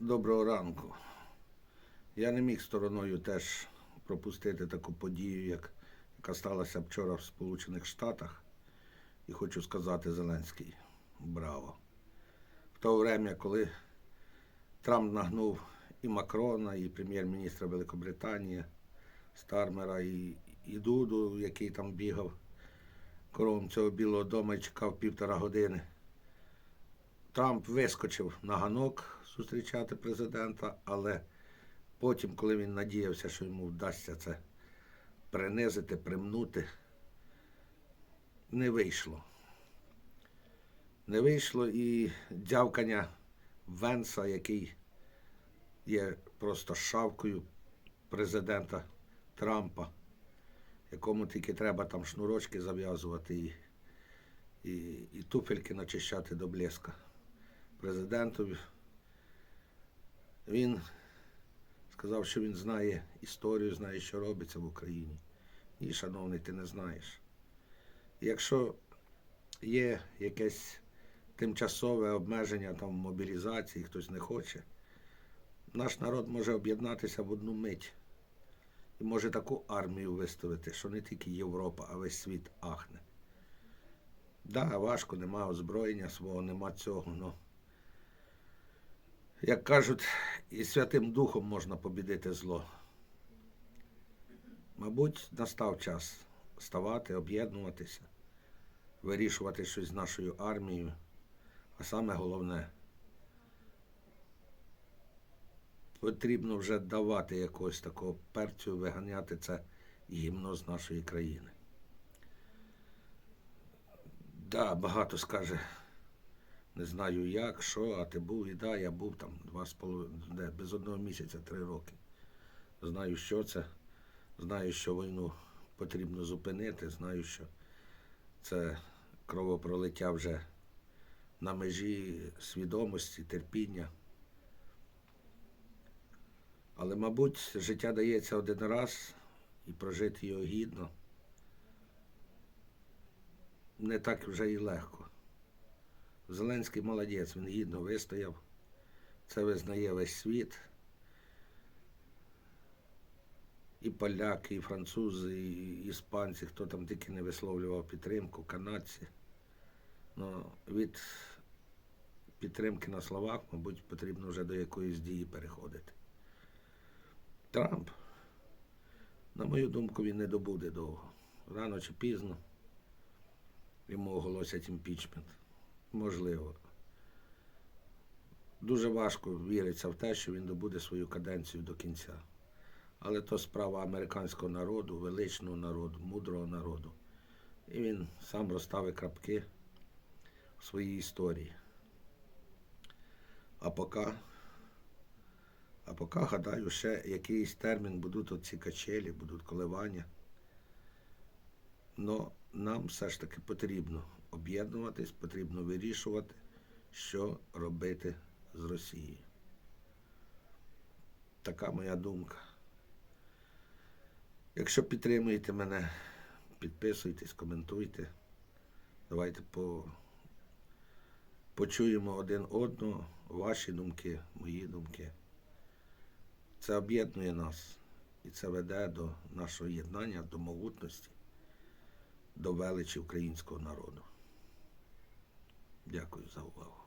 Доброго ранку. Я не міг стороною теж пропустити таку подію, як, яка сталася вчора в Сполучених Штатах. І хочу сказати Зеленський браво. В то время, коли Трамп нагнув і Макрона, і прем'єр-міністра Великобританії, Стармера, і, і Дуду, який там бігав кругом цього Білого дому і чекав півтора години. Трамп вискочив на ганок зустрічати президента, але потім, коли він надіявся, що йому вдасться це принизити, примнути, не вийшло. Не вийшло і дявкання Венса, який є просто шавкою президента Трампа, якому тільки треба там шнурочки зав'язувати і, і, і туфельки начищати до блеска президентові. Він сказав, що він знає історію, знає, що робиться в Україні. Ні, шановний, ти не знаєш. Якщо є якесь тимчасове обмеження там мобілізації, хтось не хоче, наш народ може об'єднатися в одну мить і може таку армію виставити, що не тільки Європа, а весь світ ахне. Да, важко, нема озброєння свого, нема цього. Ну, як кажуть, і Святим Духом можна побідити зло. Мабуть, настав час ставати, об'єднуватися, вирішувати щось з нашою армією. А саме головне, потрібно вже давати якогось такого перцю, виганяти це гімно з нашої країни. Да, багато скаже, не знаю як, що, а ти був і да, я був там два з половиною, без одного місяця, три роки. Знаю, що це, знаю, що війну потрібно зупинити, знаю, що це кровопролиття вже на межі свідомості, терпіння. Але, мабуть, життя дається один раз і прожити його гідно не так вже і легко. Зеленський молодець, він гідно вистояв. Це визнає весь світ. І поляки, і французи, і іспанці, хто там тільки не висловлював підтримку, канадці. Ну, від підтримки на словах, мабуть, потрібно вже до якоїсь дії переходити. Трамп, на мою думку, він не добуде довго. Рано чи пізно йому оголосять імпічмент. Можливо. Дуже важко віриться в те, що він добуде свою каденцію до кінця. Але то справа американського народу, величного народу, мудрого народу. І він сам розставить крапки в своїй історії. А поки, а поки, гадаю, ще якийсь термін будуть оці качелі, будуть коливання. Но нам все ж таки потрібно об'єднуватись, потрібно вирішувати, що робити з Росією. Така моя думка. Якщо підтримуєте мене, підписуйтесь, коментуйте. Давайте по... почуємо один одного, ваші думки, мої думки. Це об'єднує нас і це веде до нашого єднання, до могутності до величі українського народу. Дякую за увагу.